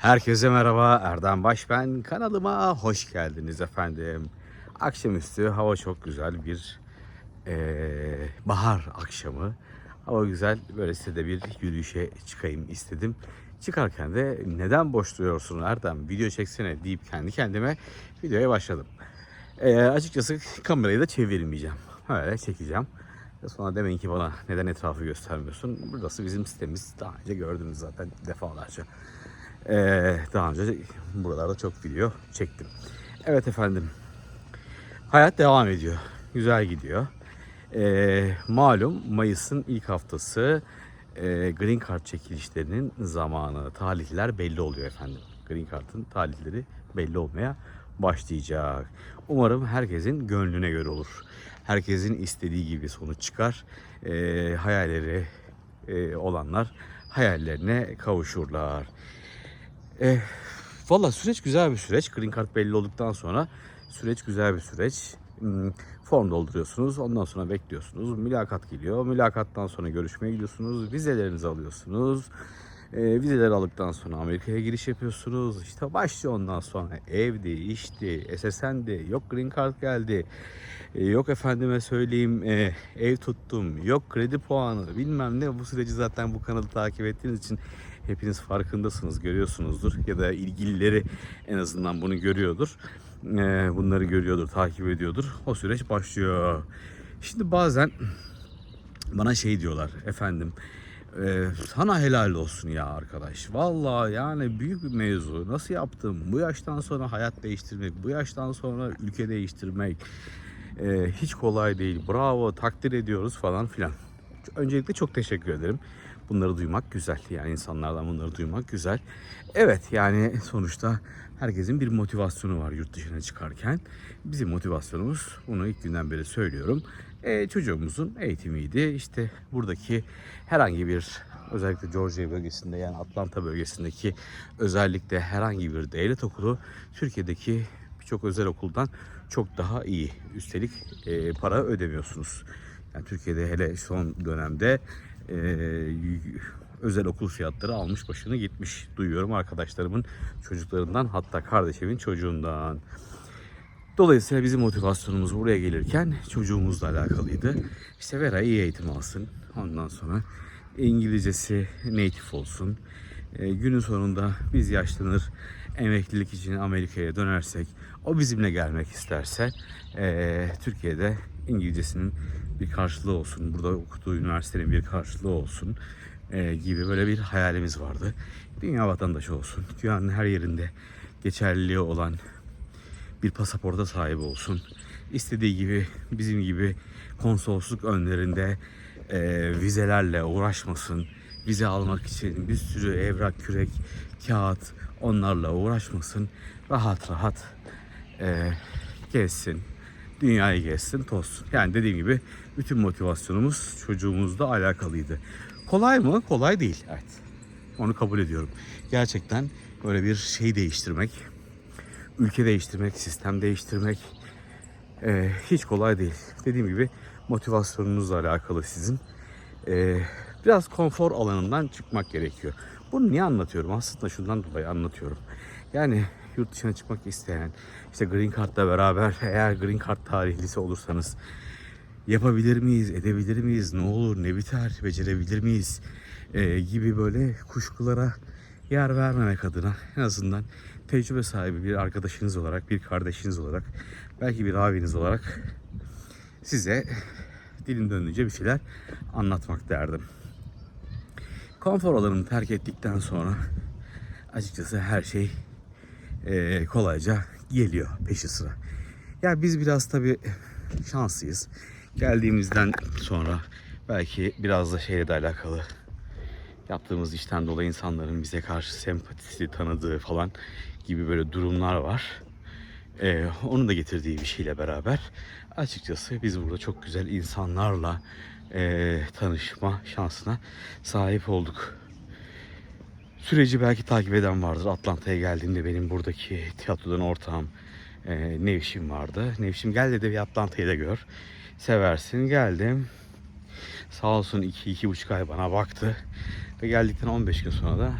Herkese merhaba, Erdem Baş ben. Kanalıma hoş geldiniz efendim. Akşamüstü hava çok güzel bir eee, bahar akşamı. Hava güzel, böyle size de bir yürüyüşe çıkayım istedim. Çıkarken de neden boş duruyorsun Erdem, video çeksene deyip kendi kendime videoya başladım. Eee, açıkçası kamerayı da çevirmeyeceğim. Öyle çekeceğim. Sonra demeyin ki bana neden etrafı göstermiyorsun. Burası bizim sitemiz. Daha önce gördünüz zaten defalarca. Ee, daha önce buralarda çok video çektim. Evet efendim. Hayat devam ediyor. Güzel gidiyor. Ee, malum Mayıs'ın ilk haftası e, Green Card çekilişlerinin zamanı, tarihler belli oluyor efendim. Green Card'ın tarihleri belli olmaya başlayacak. Umarım herkesin gönlüne göre olur. Herkesin istediği gibi sonuç çıkar. Ee, hayalleri e, olanlar hayallerine kavuşurlar. Eh, Valla süreç güzel bir süreç. Green Card belli olduktan sonra süreç güzel bir süreç. Hmm, Form dolduruyorsunuz. Ondan sonra bekliyorsunuz. Mülakat geliyor. Mülakattan sonra görüşmeye gidiyorsunuz. Vizelerinizi alıyorsunuz. E, vizeleri aldıktan sonra Amerika'ya giriş yapıyorsunuz. İşte başlıyor ondan sonra evdi, işti, SSN'di, yok Green Card geldi. E, yok efendime söyleyeyim e, ev tuttum, yok kredi puanı bilmem ne. Bu süreci zaten bu kanalı takip ettiğiniz için hepiniz farkındasınız, görüyorsunuzdur. Ya da ilgilileri en azından bunu görüyordur. E, bunları görüyordur, takip ediyordur. O süreç başlıyor. Şimdi bazen bana şey diyorlar efendim e, sana helal olsun ya arkadaş. Vallahi yani büyük bir mevzu. Nasıl yaptım? Bu yaştan sonra hayat değiştirmek, bu yaştan sonra ülke değiştirmek e, hiç kolay değil. Bravo, takdir ediyoruz falan filan. Öncelikle çok teşekkür ederim. Bunları duymak güzel. Yani insanlardan bunları duymak güzel. Evet yani sonuçta herkesin bir motivasyonu var yurt dışına çıkarken. Bizim motivasyonumuz bunu ilk günden beri söylüyorum. E, çocuğumuzun eğitimiydi. İşte buradaki herhangi bir özellikle Georgia bölgesinde yani Atlanta bölgesindeki özellikle herhangi bir devlet okulu Türkiye'deki birçok özel okuldan çok daha iyi. Üstelik e, para ödemiyorsunuz. Yani Türkiye'de hele son dönemde e, özel okul fiyatları almış başını gitmiş. Duyuyorum arkadaşlarımın çocuklarından hatta kardeşimin çocuğundan. Dolayısıyla bizim motivasyonumuz buraya gelirken çocuğumuzla alakalıydı. İşte Vera iyi eğitim alsın. Ondan sonra İngilizcesi native olsun. E, günün sonunda biz yaşlanır emeklilik için Amerika'ya dönersek o bizimle gelmek isterse e, Türkiye'de İngilizcesinin bir karşılığı olsun. Burada okuduğu üniversitenin bir karşılığı olsun e, gibi böyle bir hayalimiz vardı. Dünya vatandaşı olsun. Dünyanın her yerinde geçerliliği olan bir pasaporta sahip olsun. İstediği gibi bizim gibi konsolosluk önlerinde e, vizelerle uğraşmasın. Vize almak için bir sürü evrak, kürek, kağıt onlarla uğraşmasın. Rahat rahat e, gezsin. Dünyayı gezsin, tozsun. Yani dediğim gibi bütün motivasyonumuz çocuğumuzla alakalıydı. Kolay mı? Kolay değil. Evet. Onu kabul ediyorum. Gerçekten böyle bir şey değiştirmek, ülke değiştirmek, sistem değiştirmek e, hiç kolay değil. Dediğim gibi motivasyonunuzla alakalı sizin. E, biraz konfor alanından çıkmak gerekiyor. Bunu niye anlatıyorum? Aslında şundan dolayı anlatıyorum. Yani yurt dışına çıkmak isteyen, işte Green Card'la beraber eğer Green Card tarihlisi olursanız yapabilir miyiz, edebilir miyiz, ne olur, ne biter, becerebilir miyiz e, gibi böyle kuşkulara yer vermemek adına en azından tecrübe sahibi bir arkadaşınız olarak, bir kardeşiniz olarak, belki bir abiniz olarak size dilim döndüğünce bir şeyler anlatmak derdim. Konfor alanını terk ettikten sonra açıkçası her şey e, kolayca geliyor peşi sıra. Ya biz biraz tabii şanslıyız. Geldiğimizden sonra belki biraz da şeyle de alakalı yaptığımız işten dolayı insanların bize karşı sempatisi tanıdığı falan gibi böyle durumlar var. Ee, onun da getirdiği bir şeyle beraber açıkçası biz burada çok güzel insanlarla e, tanışma şansına sahip olduk. Süreci belki takip eden vardır. Atlanta'ya geldiğimde benim buradaki tiyatrodan ortağım e, Nevşin vardı. Nevşin gel dedi bir Atlanta'yı da gör. Seversin. Geldim. Sağ olsun 2-2,5 ay bana baktı. Ve geldikten 15 gün sonra da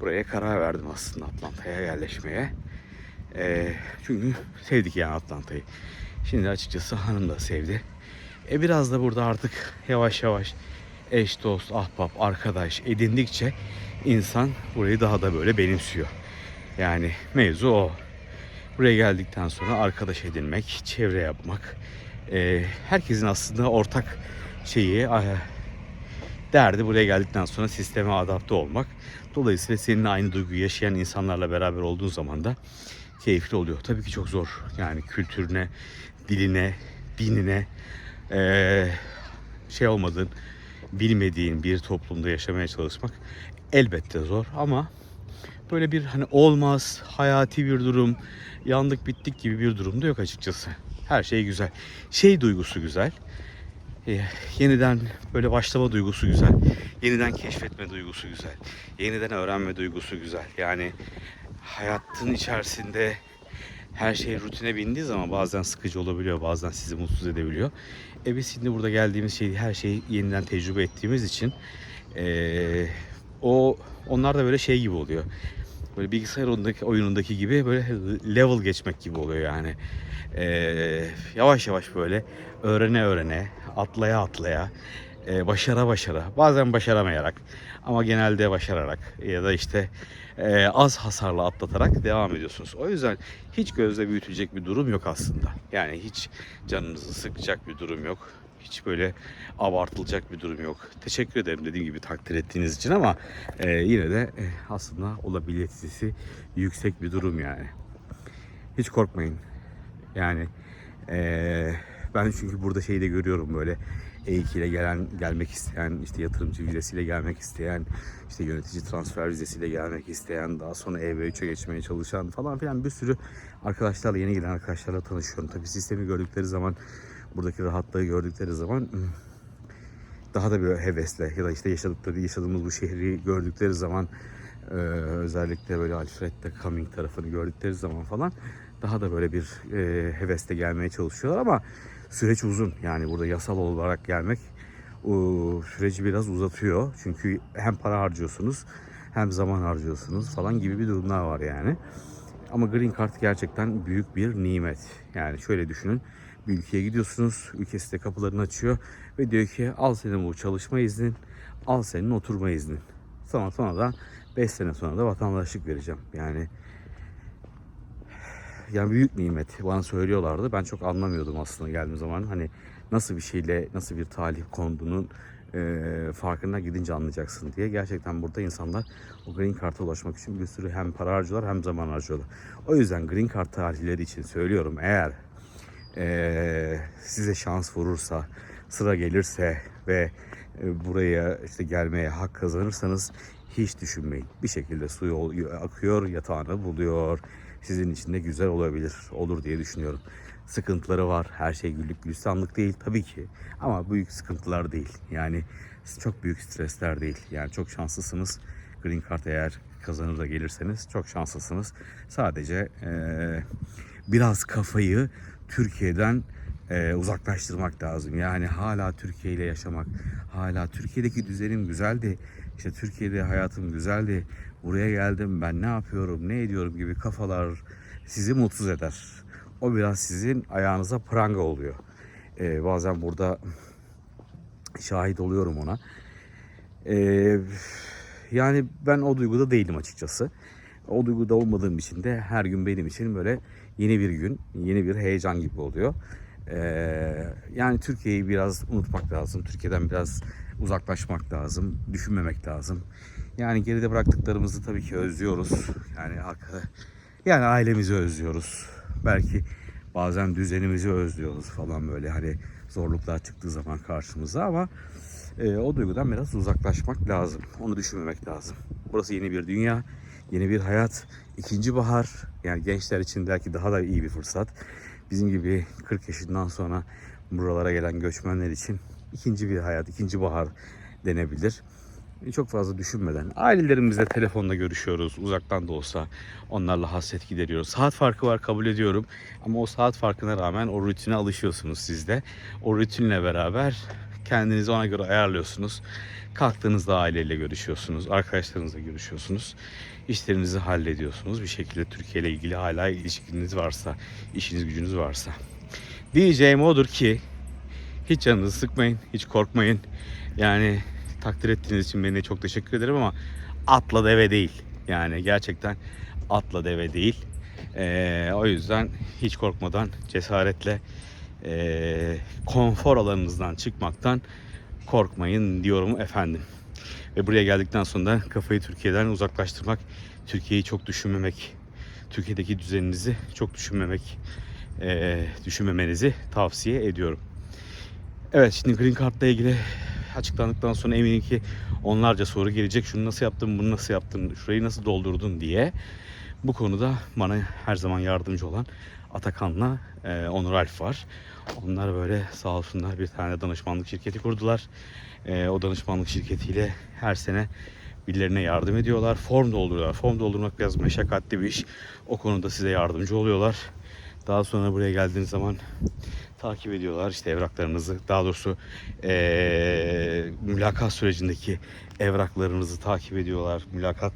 buraya karar verdim aslında Atlanta'ya yerleşmeye. Ee, çünkü sevdik yani Atlanta'yı. Şimdi açıkçası hanım da sevdi. E biraz da burada artık yavaş yavaş eş, dost, ahbap, arkadaş edindikçe insan burayı daha da böyle benimsiyor. Yani mevzu o. Buraya geldikten sonra arkadaş edinmek, çevre yapmak. e, herkesin aslında ortak şeyi, e, derdi buraya geldikten sonra sisteme adapte olmak. Dolayısıyla seninle aynı duyguyu yaşayan insanlarla beraber olduğun zaman da keyifli oluyor. Tabii ki çok zor. Yani kültürüne, diline, dinine eee, şey olmadığın, bilmediğin bir toplumda yaşamaya çalışmak elbette zor ama böyle bir hani olmaz, hayati bir durum, yandık bittik gibi bir durum da yok açıkçası. Her şey güzel. Şey duygusu güzel. Ee, yeniden böyle başlama duygusu güzel. Yeniden keşfetme duygusu güzel. Yeniden öğrenme duygusu güzel. Yani hayatın içerisinde her şey rutine bindiği zaman bazen sıkıcı olabiliyor, bazen sizi mutsuz edebiliyor. E biz şimdi burada geldiğimiz şey, her şeyi yeniden tecrübe ettiğimiz için eee, o onlar da böyle şey gibi oluyor. Böyle bilgisayar oyunundaki, oyunundaki gibi böyle level geçmek gibi oluyor yani. Eee, yavaş yavaş böyle öğrene öğrene, atlaya atlaya, eee, başara başara, bazen başaramayarak ama genelde başararak ya da işte eee, az hasarla atlatarak devam ediyorsunuz. O yüzden hiç gözle büyütülecek bir durum yok aslında. Yani hiç canınızı sıkacak bir durum yok. Hiç böyle abartılacak bir durum yok. Teşekkür ederim dediğim gibi takdir ettiğiniz için ama eee, yine de eh, aslında olabilitesi yüksek bir durum yani. Hiç korkmayın. Yani eee, ben çünkü burada şeyi de görüyorum böyle E2 ile gelen gelmek isteyen, işte yatırımcı vizesiyle gelmek isteyen, işte yönetici transfer vizesiyle gelmek isteyen, daha sonra EV3'e geçmeye çalışan falan filan bir sürü arkadaşlarla, yeni gelen arkadaşlarla tanışıyorum. Tabii sistemi gördükleri zaman, buradaki rahatlığı gördükleri zaman hmm, daha da bir hevesle ya da işte yaşadıkları, yaşadığımız bu şehri gördükleri zaman e, özellikle böyle Alfred'de Cumming tarafını gördükleri zaman falan daha da böyle bir e, hevesle gelmeye çalışıyorlar ama süreç uzun. Yani burada yasal olarak gelmek süreci biraz uzatıyor. Çünkü hem para harcıyorsunuz hem zaman harcıyorsunuz falan gibi bir durumlar var yani. Ama Green Card gerçekten büyük bir nimet. Yani şöyle düşünün. Bir ülkeye gidiyorsunuz. Ülkesi de kapılarını açıyor. Ve diyor ki al senin bu çalışma iznin. Al senin oturma iznin. Sana sonra da 5 sene sonra da vatandaşlık vereceğim. Yani yani büyük nimet bana söylüyorlardı. Ben çok anlamıyordum aslında geldiğim zaman. Hani nasıl bir şeyle, nasıl bir talih konduğunun e, farkına gidince anlayacaksın diye. Gerçekten burada insanlar o Green Card'a ulaşmak için bir sürü hem para harcıyorlar hem zaman harcıyorlar. O yüzden Green Card talihleri için söylüyorum. Eğer e, size şans vurursa, sıra gelirse ve e, buraya işte gelmeye hak kazanırsanız hiç düşünmeyin. Bir şekilde su yol, akıyor, yatağını buluyor. Sizin için de güzel olabilir, olur diye düşünüyorum. Sıkıntıları var. Her şey güllük gülistanlık değil tabii ki. Ama büyük sıkıntılar değil. Yani çok büyük stresler değil. Yani çok şanslısınız. Green Card eğer kazanır da gelirseniz çok şanslısınız. Sadece eee, biraz kafayı Türkiye'den e, uzaklaştırmak lazım. Yani hala Türkiye ile yaşamak, hala Türkiye'deki düzenim güzeldi. İşte Türkiye'de hayatım güzeldi. Buraya geldim ben ne yapıyorum, ne ediyorum gibi kafalar sizi mutsuz eder. O biraz sizin ayağınıza pranga oluyor. E, bazen burada şahit oluyorum ona. E, yani ben o duyguda değilim açıkçası. O duyguda olmadığım için de her gün benim için böyle yeni bir gün, yeni bir heyecan gibi oluyor. Ee, yani Türkiye'yi biraz unutmak lazım. Türkiye'den biraz uzaklaşmak lazım. Düşünmemek lazım. Yani geride bıraktıklarımızı tabii ki özlüyoruz. Yani arka- yani ailemizi özlüyoruz. Belki bazen düzenimizi özlüyoruz falan böyle hani zorluklar çıktığı zaman karşımıza ama e, o duygudan biraz uzaklaşmak lazım. Onu düşünmemek lazım. Burası yeni bir dünya, yeni bir hayat, ikinci bahar. Yani gençler için belki daha da iyi bir fırsat. Bizim gibi 40 yaşından sonra buralara gelen göçmenler için ikinci bir hayat, ikinci bahar denebilir. Çok fazla düşünmeden ailelerimizle telefonla görüşüyoruz uzaktan da olsa onlarla hasret gideriyoruz. Saat farkı var kabul ediyorum ama o saat farkına rağmen o rutine alışıyorsunuz siz de. O rutinle beraber Kendinizi ona göre ayarlıyorsunuz. Kalktığınızda aileyle görüşüyorsunuz. Arkadaşlarınızla görüşüyorsunuz. İşlerinizi hallediyorsunuz. Bir şekilde Türkiye ile ilgili hala ilişkiniz varsa, işiniz gücünüz varsa. Diyeceğim odur ki hiç canınızı sıkmayın, hiç korkmayın. Yani takdir ettiğiniz için beni çok teşekkür ederim ama atla deve değil. Yani gerçekten atla deve değil. Ee, o yüzden hiç korkmadan cesaretle ee, konfor alanınızdan çıkmaktan korkmayın diyorum efendim. Ve buraya geldikten sonra kafayı Türkiye'den uzaklaştırmak, Türkiye'yi çok düşünmemek, Türkiye'deki düzeninizi çok düşünmemek, ee, düşünmemenizi tavsiye ediyorum. Evet şimdi Green Card'la ilgili açıklandıktan sonra eminim ki onlarca soru gelecek. Şunu nasıl yaptın, bunu nasıl yaptın, şurayı nasıl doldurdun diye. Bu konuda bana her zaman yardımcı olan Atakan'la e, Onur Alp var. Onlar böyle sağ olsunlar bir tane danışmanlık şirketi kurdular. E, o danışmanlık şirketiyle her sene birilerine yardım ediyorlar. Form dolduruyorlar. Form doldurmak biraz meşakkatli bir iş. O konuda size yardımcı oluyorlar. Daha sonra buraya geldiğiniz zaman takip ediyorlar işte evraklarınızı daha doğrusu eee, mülakat sürecindeki evraklarınızı takip ediyorlar mülakat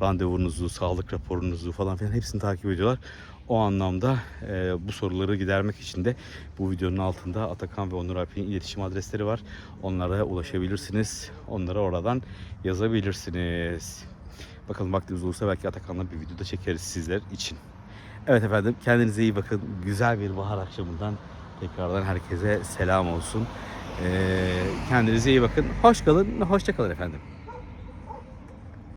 randevunuzu sağlık raporunuzu falan filan hepsini takip ediyorlar o anlamda eee, bu soruları gidermek için de bu videonun altında Atakan ve Onur Alp'in iletişim adresleri var onlara ulaşabilirsiniz onlara oradan yazabilirsiniz bakalım vaktimiz olursa belki Atakan'la bir video da çekeriz sizler için Evet efendim kendinize iyi bakın. Güzel bir bahar akşamından tekrardan herkese selam olsun. Ee, kendinize iyi bakın. Hoş kalın, hoşça kalın efendim.